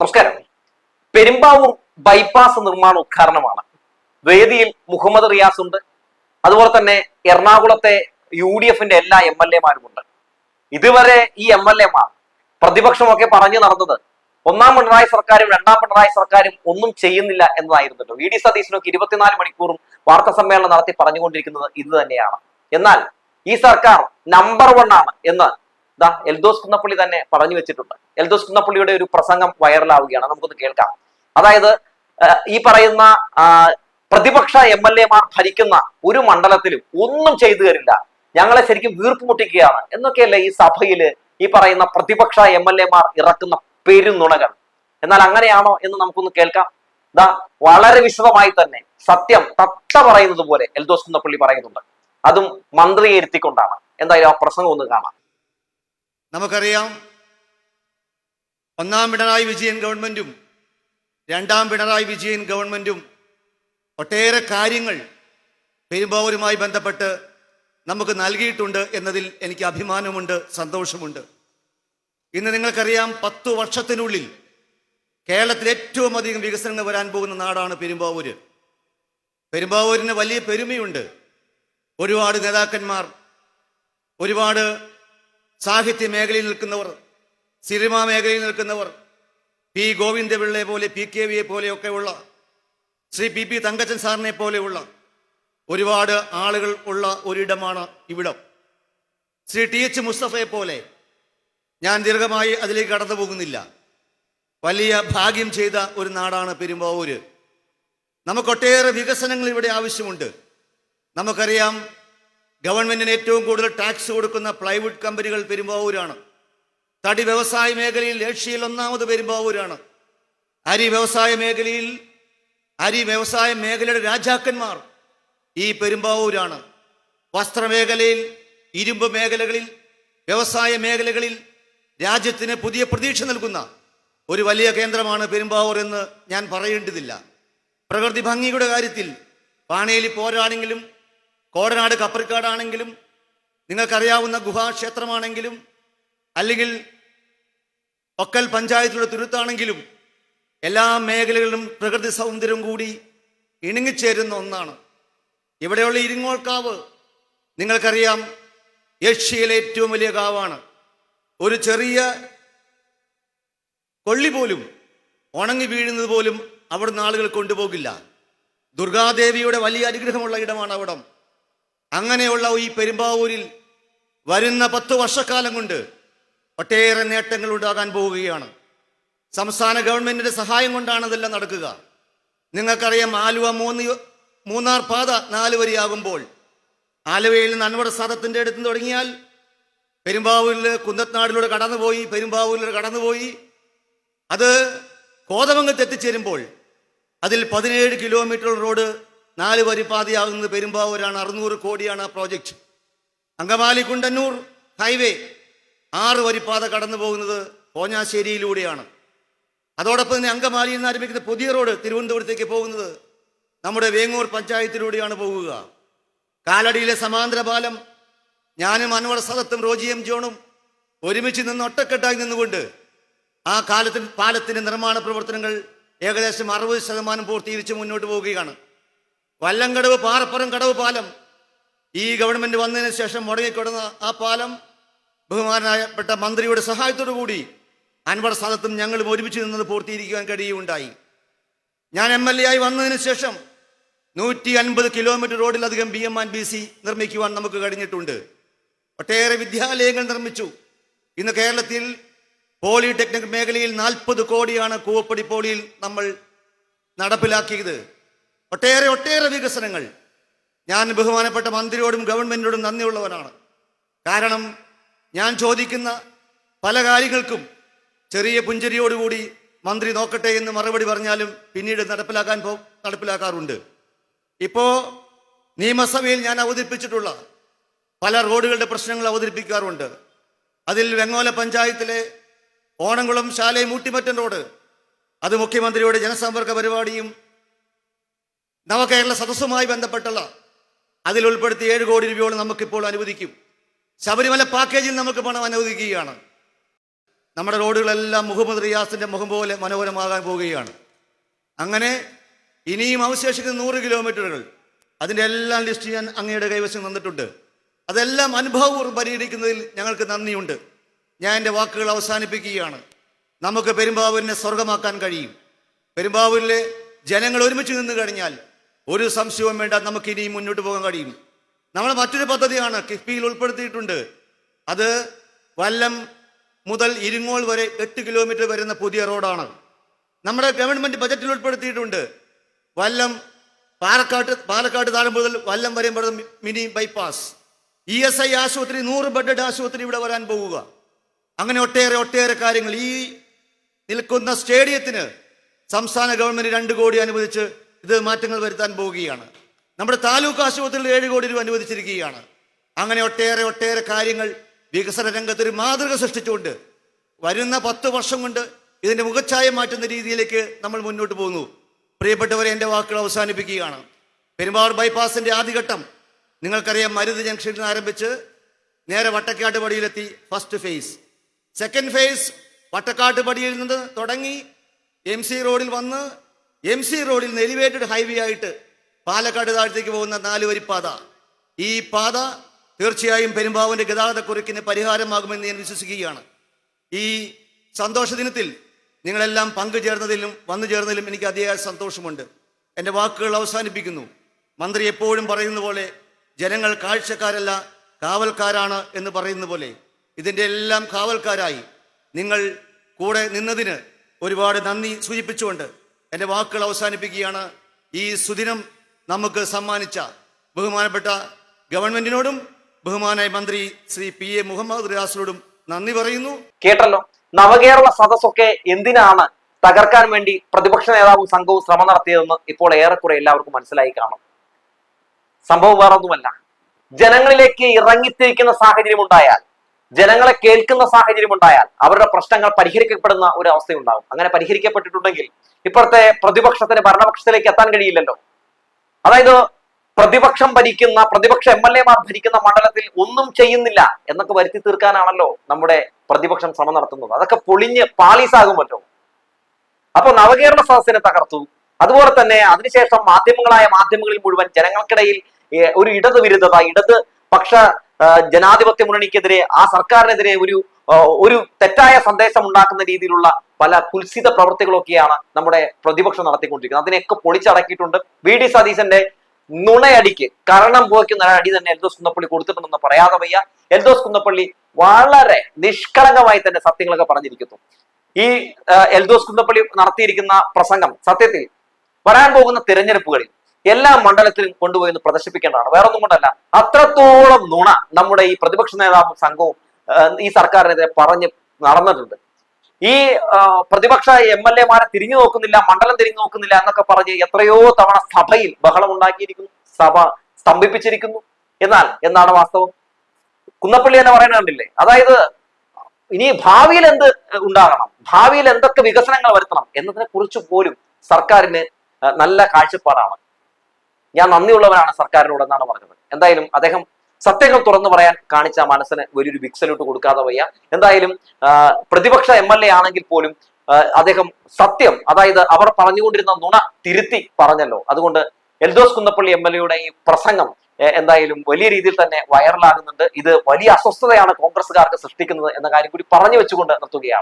നമസ്കാരം. പെരുമ്പാവൂർ ബൈപ്പാസ് നിർമ്മാണ ഉദ്ഘാടനമാണ്. വേദിയിൽ മുഹമ്മദ് റിയാസ് ഉണ്ട്. അതുപോലെ തന്നെ എറണാകുളത്തെ യു ഡി എഫിന്റെ എല്ലാ എം എൽ എമാരുമുണ്ട്. ഇതുവരെ ഈ എം എൽ എമാർ പ്രതിപക്ഷമൊക്കെ പറഞ്ഞു നടന്നത് ഒന്നാം പിണറായി സർക്കാരും രണ്ടാം പിണറായി സർക്കാരും ഒന്നും ചെയ്യുന്നില്ല എന്നതായിരുന്നല്ലോ. വി ഡി സതീശനൊക്കെ ഇരുപത്തിനാല് മണിക്കൂറും വാർത്താ സമ്മേളനം നടത്തി പറഞ്ഞുകൊണ്ടിരിക്കുന്നത് ഇത് തന്നെയാണ്. എന്നാൽ ഈ സർക്കാർ നമ്പർ വൺ ആണ് എന്ന് ദാ എൽദോസ് കുന്നപ്പള്ളി തന്നെ പറഞ്ഞു വെച്ചിട്ടുണ്ട്. എൽദോസ് കുന്നപ്പള്ളിയുടെ ഒരു പ്രസംഗം വൈറലാവുകയാണ്. നമുക്കൊന്ന് കേൾക്കാം. അതായത് ഈ പറയുന്ന പ്രതിപക്ഷ എം എൽ എമാർ ഭരിക്കുന്ന ഒരു മണ്ഡലത്തിലും ഒന്നും ചെയ്തു തരില്ല. ഞങ്ങളെ ശരിക്കും വീർപ്പ് മുട്ടിക്കുകയാണ് എന്നൊക്കെയല്ലേ ഈ സഭയിൽ ഈ പറയുന്ന പ്രതിപക്ഷ എം എൽ എമാർ ഇറക്കുന്ന പെരുന്നുണകൾ? എന്നാൽ അങ്ങനെയാണോ എന്ന് നമുക്കൊന്ന് കേൾക്കാം. ദാ വളരെ വിശദമായി തന്നെ സത്യം തത്ത പറയുന്നത് പോലെ എൽദോസ് കുന്നപ്പള്ളി പറയുന്നുണ്ട്. അതും മന്ത്രിയെ ഇരുത്തിക്കൊണ്ടാണ്. എന്തായാലും ആ പ്രസംഗം ഒന്ന് കാണാം. നമുക്കറിയാം ഒന്നാം പിണറായി വിജയൻ ഗവൺമെന്റും രണ്ടാം പിണറായി വിജയൻ ഗവൺമെന്റും ഒട്ടേറെ കാര്യങ്ങൾ പെരുമ്പാവൂരുമായി ബന്ധപ്പെട്ട് നമുക്ക് നൽകിയിട്ടുണ്ട് എന്നതിൽ എനിക്ക് അഭിമാനമുണ്ട് സന്തോഷമുണ്ട്. ഇന്ന് നിങ്ങൾക്കറിയാം പത്തു വർഷത്തിനുള്ളിൽ കേരളത്തിൽ ഏറ്റവും അധികം വികസനങ്ങൾ വരാൻ പോകുന്ന നാടാണ് പെരുമ്പാവൂര്. പെരുമ്പാവൂരിന് വലിയ പെരുമയുണ്ട്. ഒരുപാട് നേതാക്കന്മാർ ഒരുപാട് സാഹിത്യ മേഖലയിൽ നിൽക്കുന്നവർ സിനിമാ മേഖലയിൽ നിൽക്കുന്നവർ പി ഗോവിന്ദപിള്ളയെ പോലെ പി കെ വിയെ പോലെയൊക്കെയുള്ള ശ്രീ പി പി തങ്കച്ചൻ സാറിനെ പോലെയുള്ള ഒരുപാട് ആളുകൾ ഉള്ള ഒരിടമാണ് ഇവിടം. ശ്രീ ടി എച്ച് മുസ്തഫയെ പോലെ ഞാൻ ദീർഘമായി അതിലേക്ക് കടന്നു പോകുന്നില്ല വലിയ ഭാഗ്യം ചെയ്ത ഒരു നാടാണ് പെരുമ്പാവൂര്. നമുക്കൊട്ടേറെ വികസനങ്ങൾ ഇവിടെ ആവശ്യമുണ്ട്. നമുക്കറിയാം ഗവൺമെന്റിന് ഏറ്റവും കൂടുതൽ ടാക്സ് കൊടുക്കുന്ന പ്ലൈവുഡ് കമ്പനികൾ പെരുമ്പാവൂരാണ്. തടി വ്യവസായ മേഖലയിൽ ഏഷ്യയിൽ ഒന്നാമത് പെരുമ്പാവൂരാണ്. അരി വ്യവസായ മേഖലയിൽ അരി വ്യവസായ മേഖലയുടെ രാജാക്കന്മാർ ഈ പെരുമ്പാവൂരാണ്. വസ്ത്രമേഖലയിൽ ഇരുമ്പ് മേഖലകളിൽ വ്യവസായ മേഖലകളിൽ രാജ്യത്തിന് പുതിയ പ്രതീക്ഷ നൽകുന്ന ഒരു വലിയ കേന്ദ്രമാണ് പെരുമ്പാവൂർ എന്ന് ഞാൻ പറയേണ്ടതില്ല. പ്രകൃതി ഭംഗിയുടെ കാര്യത്തിൽ പാണേലി പോരാണെങ്കിലും കോടനാട് കപ്പറിക്കാടാണെങ്കിലും നിങ്ങൾക്കറിയാവുന്ന ഗുഹാക്ഷേത്രമാണെങ്കിലും അല്ലെങ്കിൽ ഒക്കൽ പഞ്ചായത്തിലൂടെ തുരുത്താണെങ്കിലും എല്ലാ മേഖലകളിലും പ്രകൃതി സൗന്ദര്യം കൂടി ഇണങ്ങിച്ചേരുന്ന ഒന്നാണ്. ഇവിടെയുള്ള ഇരിങ്ങോൾക്കാവ് നിങ്ങൾക്കറിയാം ഏഷ്യയിലെ ഏറ്റവും വലിയ കാവാണ്. ഒരു ചെറിയ കൊള്ളി പോലും ഉണങ്ങി വീഴുന്നത് പോലും അവിടുന്ന് ആളുകൾ കൊണ്ടുപോകില്ല. ദുർഗാദേവിയുടെ വലിയ അനുഗ്രഹമുള്ള ഇടമാണ് അവിടം. അങ്ങനെയുള്ള ഈ പെരുമ്പാവൂരിൽ വരുന്ന പത്ത് വർഷക്കാലം കൊണ്ട് ഒട്ടേറെ നേട്ടങ്ങൾ ഉണ്ടാകാൻ പോവുകയാണ്. സംസ്ഥാന ഗവൺമെന്റിന്റെ സഹായം കൊണ്ടാണ് ഇതെല്ലാം നടക്കുക. നിങ്ങൾക്കറിയാം ആലുവ മൂന്ന് മൂന്നാർ പാത നാല് വരിയാകുമ്പോൾ ആലുവയിൽ നിന്ന് അൻവട സാദത്തിന്റെ അടുത്ത് തുടങ്ങിയാൽ പെരുമ്പാവൂരിൽ കുന്നത്നാടിലൂടെ കടന്നുപോയി പെരുമ്പാവൂരിലൂടെ കടന്നുപോയി. അത് കോതമംഗത്ത് എത്തിച്ചേരുമ്പോൾ അതിൽ പതിനേഴ് കിലോമീറ്റർ റോഡ് നാല് വരി പാതയാകുന്നത് പെരുമ്പാവൂരാണ്. അറുന്നൂറ് കോടിയാണ് ആ പ്രോജക്റ്റ്. അങ്കമാലി കുണ്ടന്നൂർ ഹൈവേ. ആറ് വരിപ്പാത കടന്നു പോകുന്നത് കോഞ്ഞാശ്ശേരിയിലൂടെയാണ്. അതോടൊപ്പം തന്നെ അങ്കമാലിയിൽ നിന്ന് ആരംഭിക്കുന്ന പുതിയ റോഡ് തിരുവനന്തപുരത്തേക്ക് പോകുന്നത് നമ്മുടെ വേങ്ങൂർ പഞ്ചായത്തിലൂടെയാണ് പോകുക. കാലടിയിലെ സമാന്തര പാലം ഞാനും അൻവർ സദത്തും റോജി എം ജോണും ഒരുമിച്ച് നിന്ന് ഒറ്റക്കെട്ടായി നിന്നുകൊണ്ട് ആ കാലത്തിൽ പാലത്തിന്റെ നിർമ്മാണ പ്രവർത്തനങ്ങൾ ഏകദേശം അറുപത് ശതമാനം പൂർത്തീകരിച്ച് മുന്നോട്ട് പോവുകയാണ്. വല്ലങ്കടവ് പാറപ്പുറം കടവ് പാലം. ഈ ഗവൺമെന്റ് വന്നതിന് ശേഷം മുടങ്ങിക്കിടന്ന ആ പാലം ബഹുമാനായപ്പെട്ട മന്ത്രിയുടെ സഹായത്തോടു കൂടി അൻവർ സാദത്തും ഞങ്ങളും ഒരുമിച്ച് നിന്നത് പൂർത്തീകരിക്കുവാൻ കഴിയുകയുണ്ടായി. ഞാൻ എം എൽ എ ആയി വന്നതിന് ശേഷം നൂറ്റി അൻപത് kilometre റോഡിലധികം B M and B C നിർമ്മിക്കുവാൻ നമുക്ക് കഴിഞ്ഞിട്ടുണ്ട്. ഒട്ടേറെ വിദ്യാലയങ്ങൾ നിർമ്മിച്ചു. ഇന്ന് കേരളത്തിൽ പോളിടെക്നിക് മേഖലയിൽ നാൽപ്പത് കോടിയാണ് കൂവപ്പടി പോളിയിൽ നമ്മൾ നടപ്പിലാക്കിയത്. ഒട്ടേറെ ഒട്ടേറെ വികസനങ്ങൾ. ഞാൻ ബഹുമാനപ്പെട്ട മന്ത്രിയോടും ഗവൺമെന്റിനോടും നന്ദിയുള്ളവനാണ്. കാരണം ഞാൻ ചോദിക്കുന്ന പല കാര്യങ്ങൾക്കും ചെറിയ പുഞ്ചരിയോടുകൂടി മന്ത്രി നോക്കട്ടെ എന്ന് മറുപടി പറഞ്ഞാലും പിന്നീട് നടപ്പിലാക്കാൻ പോ നടപ്പിലാക്കാറുണ്ട്. ഇപ്പോൾ നിയമസഭയിൽ ഞാൻ അവതരിപ്പിച്ചിട്ടുള്ള പല റോഡുകളുടെ പ്രശ്നങ്ങൾ അവതരിപ്പിക്കാറുണ്ട്. അതിൽ വെങ്ങോല പഞ്ചായത്തിലെ ഓണംകുളം ശാലയും ഊട്ടിമറ്റൻ റോഡ് അത് മുഖ്യമന്ത്രിയുടെ ജനസമ്പർക്ക പരിപാടിയും നവകേരള സദസ്സുമായി ബന്ധപ്പെട്ടുള്ള അതിൽ ഉൾപ്പെടുത്തി ഏഴ് കോടി രൂപയോളം നമുക്കിപ്പോൾ അനുവദിക്കും. ശബരിമല പാക്കേജിൽ നമുക്ക് പണം അനുവദിക്കുകയാണ്. നമ്മുടെ റോഡുകളെല്ലാം മുഹമ്മദ് റിയാസിന്റെ മുഖം പോലെ മനോഹരമാകാൻ പോവുകയാണ്. അങ്ങനെ ഇനിയും അവശേഷിക്കുന്ന നൂറ് കിലോമീറ്ററുകൾ അതിന്റെ എല്ലാം ലിസ്റ്റ് ഞാൻ അങ്ങയുടെ കൈവശം തന്നിട്ടുണ്ട്. അതെല്ലാം അനുഭവപൂർവം പരിഹരിക്കുന്നതിൽ ഞങ്ങൾക്ക് നന്ദിയുണ്ട്. ഞാൻ എന്റെ വാക്കുകൾ അവസാനിപ്പിക്കുകയാണ്. നമുക്ക് പെരുമ്പാവൂരിനെ സ്വർഗമാക്കാൻ കഴിയും. പെരുമ്പാവൂരിലെ ജനങ്ങൾ ഒരുമിച്ച് നിന്ന് കഴിഞ്ഞാൽ ഒരു സംശയവും വേണ്ട നമുക്ക് ഇനിയും മുന്നോട്ട് പോകാൻ കഴിയും. നമ്മൾ മറ്റൊരു പദ്ധതിയാണ് കിഫ്ബിയിൽ ഉൾപ്പെടുത്തിയിട്ടുണ്ട്. അത് വല്ലം മുതൽ ഇരുങ്ങോൾ വരെ എട്ട് കിലോമീറ്റർ വരുന്ന പുതിയ റോഡാണ്. നമ്മുടെ ഗവൺമെന്റ് ബജറ്റിൽ ഉൾപ്പെടുത്തിയിട്ടുണ്ട്. വല്ലം പാലക്കാട്ട് പാലക്കാട് താഴെ മുതൽ വല്ലം വരെ mini bypass. E S I ആശുപത്രി നൂറ് ബെഡഡ് ആശുപത്രി ഇവിടെ വരാൻ പോവുക. അങ്ങനെ ഒട്ടേറെ ഒട്ടേറെ കാര്യങ്ങൾ. ഈ നിൽക്കുന്ന സ്റ്റേഡിയത്തിന് സംസ്ഥാന ഗവൺമെന്റ് രണ്ട് കോടി അനുവദിച്ച് ഇത് മാറ്റങ്ങൾ വരുത്താൻ പോവുകയാണ്. നമ്മുടെ താലൂക്ക് ആശുപത്രിയിൽ ഏഴ് കോടി രൂപ അനുവദിച്ചിരിക്കുകയാണ്. അങ്ങനെ ഒട്ടേറെ ഒട്ടേറെ കാര്യങ്ങൾ വികസന രംഗത്ത് ഒരു മാതൃക സൃഷ്ടിച്ചുകൊണ്ട് വരുന്ന പത്ത് വർഷം കൊണ്ട് ഇതിന്റെ മുഖച്ഛായ മാറ്റുന്ന രീതിയിലേക്ക് നമ്മൾ മുന്നോട്ട് പോകുന്നു. പ്രിയപ്പെട്ടവരെ എന്റെ വാക്കുകൾ അവസാനിപ്പിക്കുകയാണ്. പെരുമ്പാവൂർ ബൈപ്പാസിന്റെ ആദ്യഘട്ടം നിങ്ങൾക്കറിയാം മരുത് ജംഗ്ഷനിൽ നിന്ന് ആരംഭിച്ച് നേരെ Vattakkattu പടിയിലെത്തി first phase. Second phase Vattakkattu പടിയിൽ നിന്ന് തുടങ്ങി എം സി റോഡിൽ വന്ന് എം സി റോഡിൽ നിന്ന് എലിവേറ്റഡ് ഹൈവേ ആയിട്ട് പാലക്കാട് താഴത്തേക്ക് പോകുന്ന നാല് വരി പാത. ഈ പാത തീർച്ചയായും പെരുമ്പാവൂന്റെ ഗതാഗത കുരുക്കിന് പരിഹാരമാകുമെന്ന് ഞാൻ വിശ്വസിക്കുകയാണ്. ഈ സന്തോഷ ദിനത്തിൽ നിങ്ങളെല്ലാം പങ്കുചേർന്നതിലും വന്നു ചേർന്നതിലും എനിക്ക് അതിയായ സന്തോഷമുണ്ട്. എന്റെ വാക്കുകൾ അവസാനിപ്പിക്കുന്നു. മന്ത്രി എപ്പോഴും പറയുന്ന പോലെ ജനങ്ങൾ കാഴ്ചക്കാരല്ല കാവൽക്കാരാണ് എന്ന് പറയുന്ന പോലെ. ഇതിന്റെ എല്ലാം കാവൽക്കാരായി. നിങ്ങൾ കൂടെ നിന്നതിന് ഒരുപാട് നന്ദി സൂചിപ്പിച്ചുകൊണ്ട് എന്റെ വാക്കുകൾ അവസാനിപ്പിക്കുകയാണ്. ഈ സുദിനം നമുക്ക് സമ്മാനിച്ച ബഹുമാനപ്പെട്ട ഗവൺമെന്റിനോടും ബഹുമാനായ മന്ത്രി ശ്രീ പി എ മുഹമ്മദ് റിയാസിനോടും നന്ദി പറയുന്നു. കേട്ടല്ലോ. നവകേരള സദസ്സൊക്കെ എന്തിനാണ് തകർക്കാൻ വേണ്ടി പ്രതിപക്ഷ നേതാവും സംഘവും ശ്രമം നടത്തിയതെന്ന് ഇപ്പോൾ ഏറെക്കുറെ എല്ലാവർക്കും മനസ്സിലായി കാണും. സംഭവം വേറൊന്നുമല്ല. ജനങ്ങളിലേക്ക് ഇറങ്ങിത്തിരിക്കുന്ന സാഹചര്യം ഉണ്ടായാൽ ജനങ്ങളെ കേൾക്കുന്ന സാഹചര്യം ഉണ്ടായാൽ അവരുടെ പ്രശ്നങ്ങൾ പരിഹരിക്കപ്പെടുന്ന ഒരു അവസ്ഥയുണ്ടാകും. അങ്ങനെ പരിഹരിക്കപ്പെട്ടിട്ടുണ്ടെങ്കിൽ ഇപ്പോഴത്തെ പ്രതിപക്ഷത്തിന് ഭരണപക്ഷത്തിലേക്ക് എത്താൻ കഴിയില്ലല്ലോ. അതായത് പ്രതിപക്ഷം ഭരിക്കുന്ന പ്രതിപക്ഷ എം എൽ എമാർ ഭരിക്കുന്ന മണ്ഡലത്തിൽ ഒന്നും ചെയ്യുന്നില്ല എന്നൊക്കെ വരുത്തി തീർക്കാനാണല്ലോ നമ്മുടെ പ്രതിപക്ഷം ശ്രമം നടത്തുന്നത്. അതൊക്കെ പൊളിഞ്ഞ് പാളീസാകുമല്ലോ. അപ്പൊ നവകേരള സദസ്സിനെ തകർത്തു. അതുപോലെ തന്നെ അതിനുശേഷം മാധ്യമങ്ങളായ മാധ്യമങ്ങളിൽ മുഴുവൻ ജനങ്ങൾക്കിടയിൽ ഒരു ഇടത് വിരുദ്ധത ഇടത് പക്ഷ ജനാധിപത്യ മുന്നണിക്കെതിരെ ആ സർക്കാരിനെതിരെ ഒരു ഒരു തെറ്റായ സന്ദേശം ഉണ്ടാക്കുന്ന രീതിയിലുള്ള പല കുൽസിത പ്രവൃത്തികളൊക്കെയാണ് നമ്മുടെ പ്രതിപക്ഷം നടത്തിക്കൊണ്ടിരിക്കുന്നത്. അതിനെയൊക്കെ പൊളിച്ചടക്കിയിട്ടുണ്ട്. വി. ഡി. സതീശന്റെ നുണയടിക്ക് കരണം പോയ്ക്കുന്ന അടി തന്നെ എൽദോസ് കുന്നപ്പള്ളി കൊടുത്തിട്ടുണ്ടെന്ന് പറയാതെ വയ്യ. എൽദോസ് കുന്നപ്പള്ളി വളരെ നിഷ്കളങ്കമായി തന്നെ സത്യങ്ങളൊക്കെ പറഞ്ഞിരിക്കുന്നു. ഈ എൽദോസ് കുന്നപ്പള്ളി നടത്തിയിരിക്കുന്ന പ്രസംഗം സത്യത്തിൽ വരാൻ പോകുന്ന തിരഞ്ഞെടുപ്പുകളിൽ എല്ലാ മണ്ഡലത്തിലും കൊണ്ടുപോയി എന്ന് പ്രദർശിപ്പിക്കേണ്ടതാണ്. വേറെ ഒന്നും കൊണ്ടല്ല. അത്രത്തോളം നുണ നമ്മുടെ ഈ പ്രതിപക്ഷ നേതാവും സംഘവും ഈ സർക്കാരിനെതിരെ പറഞ്ഞ് നടന്നിട്ടുണ്ട്. ഈ പ്രതിപക്ഷ എം എൽ എമാരെ തിരിഞ്ഞു നോക്കുന്നില്ല മണ്ഡലം തിരിഞ്ഞു നോക്കുന്നില്ല എന്നൊക്കെ പറഞ്ഞ് എത്രയോ തവണ സഭയിൽ ബഹളം ഉണ്ടാക്കിയിരിക്കുന്നു സഭ സ്തംഭിപ്പിച്ചിരിക്കുന്നു. എന്നാൽ എന്താണ് വാസ്തവം? കുന്നപ്പള്ളി തന്നെ പറയണുണ്ടല്ലേ അതായത് ഇനി ഭാവിയിൽ എന്ത് ഉണ്ടാകണം? ഭാവിയിൽ എന്തൊക്കെ വികസനങ്ങൾ വരുത്തണം? എന്നതിനെ കുറിച്ച് പോലും സർക്കാരിന് നല്ല കാഴ്ചപ്പാടാണ്. ഞാൻ നന്ദിയുള്ളവനാണ് സർക്കാരിനോട് എന്നാണ് പറഞ്ഞത്. എന്തായാലും അദ്ദേഹം സത്യങ്ങൾ തുറന്നു പറയാൻ കാണിച്ച മനസ്സിന് വലിയൊരു ബിഗ് സല്യൂട്ട് കൊടുക്കാതെ വയ്യ. എന്തായാലും പ്രതിപക്ഷ എം എൽ എ ആണെങ്കിൽ പോലും അദ്ദേഹം സത്യം അതായത് അവർ പറഞ്ഞുകൊണ്ടിരുന്ന നുണ തിരുത്തി പറഞ്ഞല്ലോ. അതുകൊണ്ട് എൽദോസ് കുന്നപ്പള്ളി എം എൽ എയുടെ ഈ പ്രസംഗം എന്തായാലും വലിയ രീതിയിൽ തന്നെ വൈറലാകുന്നുണ്ട്. ഇത് വലിയ അസ്വസ്ഥതയാണ് കോൺഗ്രസ്സുകാർക്ക് സൃഷ്ടിക്കുന്നത് എന്ന കാര്യം കൂടി പറഞ്ഞു വെച്ചുകൊണ്ട് നിർത്തുകയാണ്.